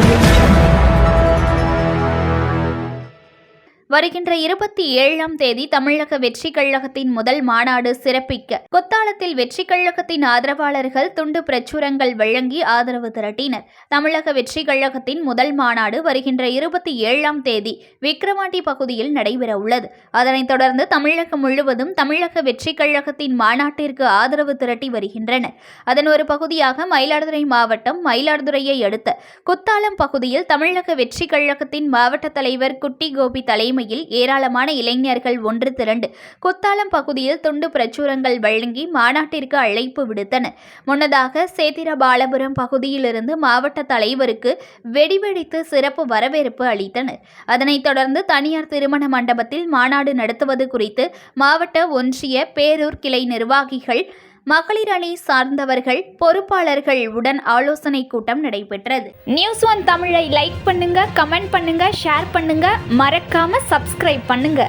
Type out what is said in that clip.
audio வருகின்ற இருபத்தி ஏழாம் தேதி தமிழக வெற்றி கழகத்தின் முதல் மாநாடு சிறப்பிக்க கொத்தாளத்தில் வெற்றி கழகத்தின் ஆதரவாளர்கள் துண்டு பிரச்சுரங்கள் வழங்கி ஆதரவு திரட்டினர். தமிழக வெற்றி கழகத்தின் முதல் மாநாடு வருகின்ற இருபத்தி ஏழாம் தேதி விக்கிரவாண்டி பகுதியில் நடைபெற உள்ளது. அதனைத் தொடர்ந்து தமிழகம் முழுவதும் தமிழக வெற்றி கழகத்தின் மாநாட்டிற்கு ஆதரவு திரட்டி வருகின்றனர். அதன் ஒரு பகுதியாக மயிலாடுதுறை மாவட்டம் மயிலாடுதுறையை அடுத்த குத்தாலம் பகுதியில் தமிழக வெற்றி கழகத்தின் மாவட்ட தலைவர் குட்டி கோபி தலைமையில் ஏராளமான இளைஞர்கள் ஒன்று திரண்டு குத்தாலம் பகுதியில் துண்டு பிரச்சுரங்கள் வழங்கி மாநாட்டிற்கு அழைப்பு விடுத்தனர் முன்னதாக சேத்திரபாலபுரம் பகுதியிலிருந்து மாவட்ட தலைவருக்கு வெடிவெடித்து சிறப்பு வரவேற்பு அளித்தனர். அதனைத் தொடர்ந்து தனியார் திருமண மண்டபத்தில் மாநாடு நடத்துவது குறித்து மாவட்ட ஒன்றிய பேரூர் கிளை நிர்வாகிகள் மகளிர் அணி சார்ந்தவர்கள் பொறுப்பாளர்கள் உடன் ஆலோசனை கூட்டம் நடைபெற்றது. நியூஸ் ஒன் தமிழை லைக் பண்ணுங்க கமெண்ட் பண்ணுங்க ஷேர் பண்ணுங்க. மறக்காம சப்ஸ்கிரைப் பண்ணுங்க.